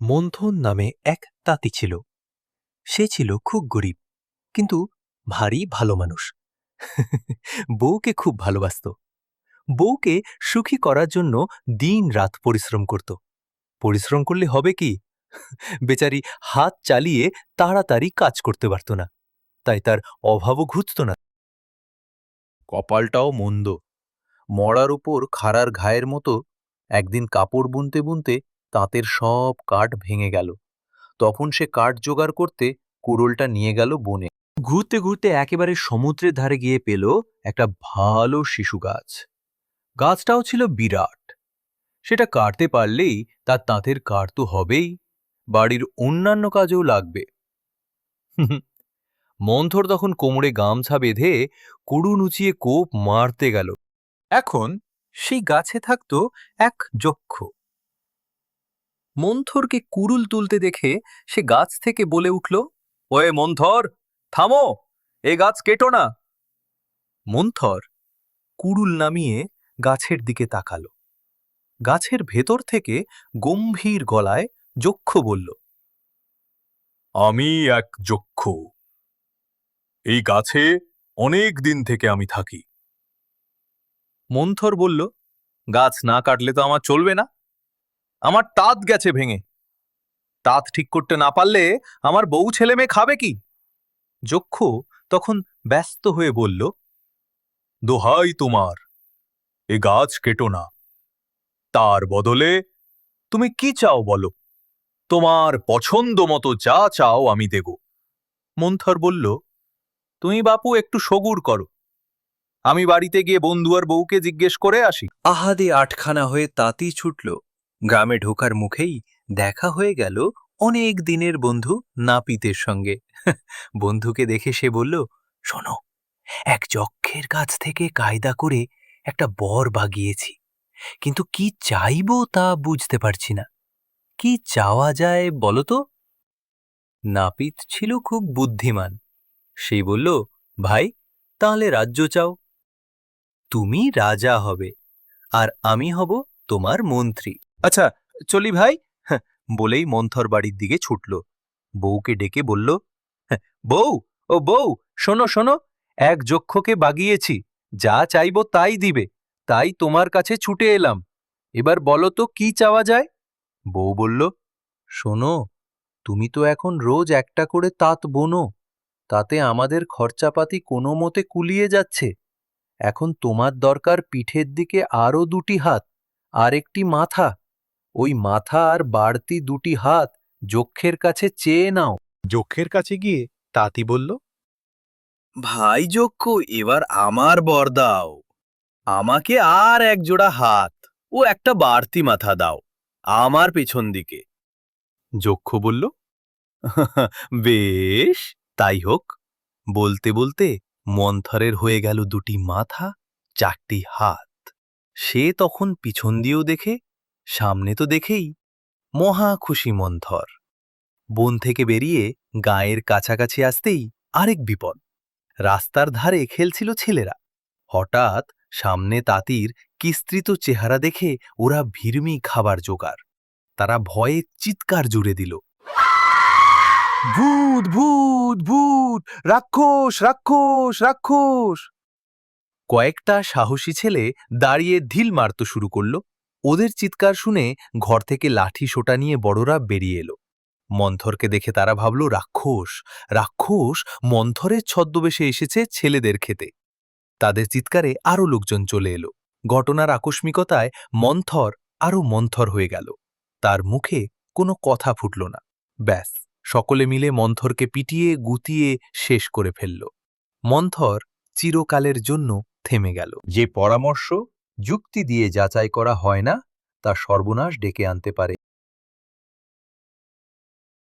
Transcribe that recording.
মন্থন নামে এক তাঁতি ছিল। সে ছিল খুব গরিব, কিন্তু ভারী ভালো মানুষ। বউকে খুব ভালোবাসত। বউকে সুখী করার জন্য দিন রাত পরিশ্রম করত। পরিশ্রম করলে হবে কি? বেচারি হাত চালিয়ে তাড়াতাড়ি কাজ করতে পারত না, তাই তার অভাবও ঘুচত না। কপালটাও মন্দ। মরার উপর খাড়ার ঘায়ের মতো একদিন কাপড় বুনতে বুনতে তাঁতের সব কাঠ ভেঙে গেল। তখন সে কাঠ জোগাড় করতে কুড়োলটা নিয়ে গেল বনে। ঘুরতে ঘুরতে একেবারে সমুদ্রের ধারে গিয়ে পেল একটা ভালো শিশু গাছ। গাছটাও ছিল বিরাট। সেটা কাটতে পারলেই তার তাঁতের কাঠ তো হবেই। বাড়ির অন্যান্য কাজেও লাগবে। মন্থর তখন কোমরে গামছা বেঁধে কুড়ু নুচিয়ে কোপ মারতে গেল। এখন সেই গাছে থাকত এক যক্ষ। মন্থরকে কুড়ুল তুলতে দেখে সে গাছ থেকে বলে উঠল, ওয়ে মন্থর, থামো, এ গাছ কেটো না। মন্থর কুড়ুল নামিয়ে গাছের দিকে তাকাল। গাছের ভেতর থেকে গম্ভীর গলায় যক্ষ বলল, আমি এক যক্ষ। এই গাছে অনেক দিন থেকে আমি থাকি। মন্থর বলল, গাছ না কাটলে তো আমার চলবে না। আমার তাঁত গেছে ভেঙে। তাঁত ঠিক করতে না পারলে আমার বউ ছেলে মেয়ে খাবে কি? যক্ষ তখন ব্যস্ত হয়ে বলল, দোহাই তোমার, এ গাছ কেটো না। তার বদলে তুমি কি চাও বলো? তোমার পছন্দ মতো যা চাও আমি দেব। মন্থর বলল, তুমি বাপু একটু সগুর করো। আমি বাড়িতে গিয়ে বন্ধু আর বউকে জিজ্ঞেস করে আসি। আহাদে আটখানা হয়ে তাঁতি ছুটল। গ্রামে ঢোকার মুখেই দেখা হয়ে গেল অনেক দিনের বন্ধু নাপিতের সঙ্গে। বন্ধুকে দেখে সে বলল, শোনো, এক যক্ষের কাছ থেকে কায়দা করে একটা বর বাগিয়েছি। কিন্তু কি চাইব তা বুঝতে পারছি না। কি চাওয়া যায় বলো তো? নাপিত ছিল খুব বুদ্ধিমান। সে বলল, ভাই, তাহলে রাজ্য চাও। তুমি রাজা হবে, আর আমি হব তোমার মন্ত্রী। আচ্ছা চলি ভাই। হ্যাঁ, বলেই মন্থর বাড়ির দিকে ছুটল। বউকে ডেকে বলল "হ্যাঁ, বউ ও বউ শোনো শোনো এক যক্ষকে বাগিয়েছি যা চাইব তাই দিবে তাই তোমার কাছে ছুটে এলাম। এবার বলো তো কি চাওয়া যায়? বউ বলল শোনো তুমি তো এখন রোজ একটা করে তাঁত বোনো তাতে আমাদের খরচাপাতি কোনো মতে কুলিয়ে যাচ্ছে। এখন তোমার দরকার পিঠের দিকে আরও দুটি হাত আর একটি মাথা ওই মাথা আর বাড়তি দুটি হাত যক্ষের কাছে চেয়ে নাও। যক্ষের কাছে গিয়ে তাঁতি বলল ভাই যক্ষ এবার আমার বর দাও। আমাকে আর এক জোড়া হাত ও একটা বাড়তি মাথা দাও আমার পেছন দিকে। যক্ষ বলল বেশ তাই হোক। বলতে বলতে মন্থরের হয়ে গেল দুটি মাথা চারটি হাত। সে তখন পিছন দিয়েও দেখে সামনে তো দেখেই। মহা খুশি মন্থর বন থেকে বেরিয়ে গায়ের কাছাকাছি আসতেই আরেক বিপদ। রাস্তার ধারে খেলছিল ছেলেরা। হঠাৎ সামনে তাঁতির কিস্ত্রিত চেহারা দেখে ওরা ভিড়মি খাবার জোগাড়। তারা ভয়ে চিৎকার জুড়ে দিল। ভূত ভূত ভূত! রাক্ষস রাক্ষস রাক্ষস! কয়েকটা সাহসী ছেলে দাঁড়িয়ে ঢিল মারতে শুরু করল। ওদের চিৎকার শুনে ঘর থেকে লাঠি সোটা নিয়ে বড়রা বেরিয়ে এলো। মন্থরকে দেখে তারা ভাবল, রাক্ষস রাক্ষস, মন্থরের ছদ্মবেশে এসেছে ছেলেদের খেতে। তাদের চিৎকারে আরও লোকজন চলে এলো। ঘটনার আকস্মিকতায় মন্থর আরও মন্থর হয়ে গেল। তার মুখে কোনো কথা ফুটল না। ব্যাস, সকলে মিলে মন্থরকে পিটিয়ে, গুতিয়ে শেষ করে ফেলল। মন্থর চিরকালের জন্য থেমে গেল। যে পরামর্শ, যুক্তি দিয়ে যাচাই করা হয় না তা সর্বনাশ ডেকে আনতে পারে।